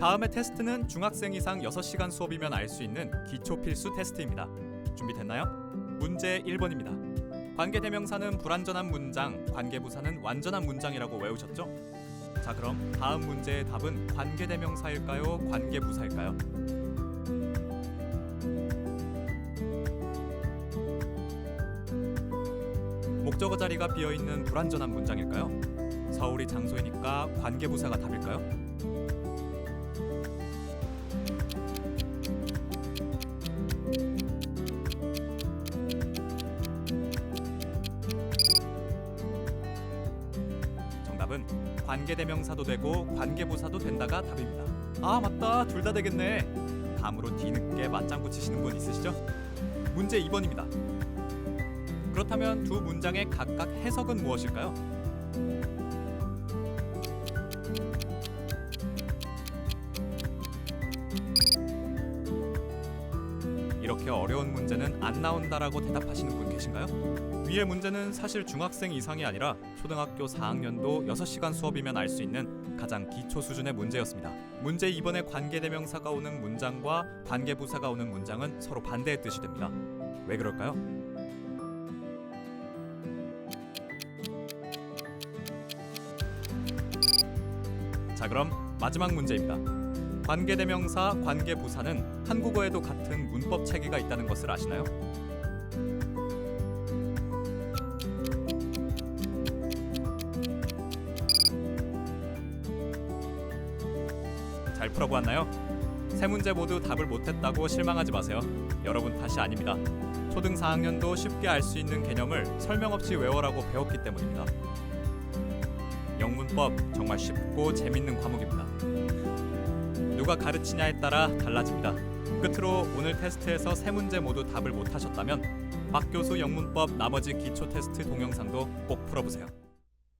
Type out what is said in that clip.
다음의 테스트는 중학생 이상 6시간 수업이면 알 수 있는 기초 필수 테스트입니다. 준비됐나요? 문제 1번입니다. 관계 대명사는 불완전한 문장, 관계 부사는 완전한 문장이라고 외우셨죠? 자, 그럼 다음 문제의 답은 관계 대명사일까요? 관계 부사일까요? 목적어 자리가 비어 있는 불완전한 문장일까요? 서울이 장소이니까 관계 부사가 답일까요? 답은 관계대명사도 되고 관계부사도 된다가 답입니다. 아 맞다 둘 다 되겠네. 감으로 뒤늦게 맞장구 치시는 분 있으시죠? 문제 2번입니다. 그렇다면 두 문장의 각각 해석은 무엇일까요? 이렇게 어려운 문제는 안 나온다라고 대답하시는 분 계신가요? 위의 문제는 사실 중학생 이상이 아니라 초등학교 4학년도 6시간 수업이면 알 수 있는 가장 기초 수준의 문제였습니다. 문제 2번에 관계대명사가 오는 문장과 관계부사가 오는 문장은 서로 반대의 뜻이 됩니다. 왜 그럴까요? 자 그럼 마지막 문제입니다. 관계대명사, 관계부사는 한국어에도 같은 문법 체계가 있다는 것을 아시나요? 잘 풀어보았나요? 세 문제 모두 답을 못했다고 실망하지 마세요. 여러분 탓이 아닙니다. 초등 4학년도 쉽게 알 수 있는 개념을 설명 없이 외워라고 배웠기 때문입니다. 영문법 정말 쉽고 재밌는 과목입니다. 누가 가르치냐에 따라 달라집니다. 끝으로 오늘 테스트에서 세 문제 모두 답을 못하셨다면 박 교수 영문법 나머지 기초 테스트 동영상도 꼭 풀어보세요.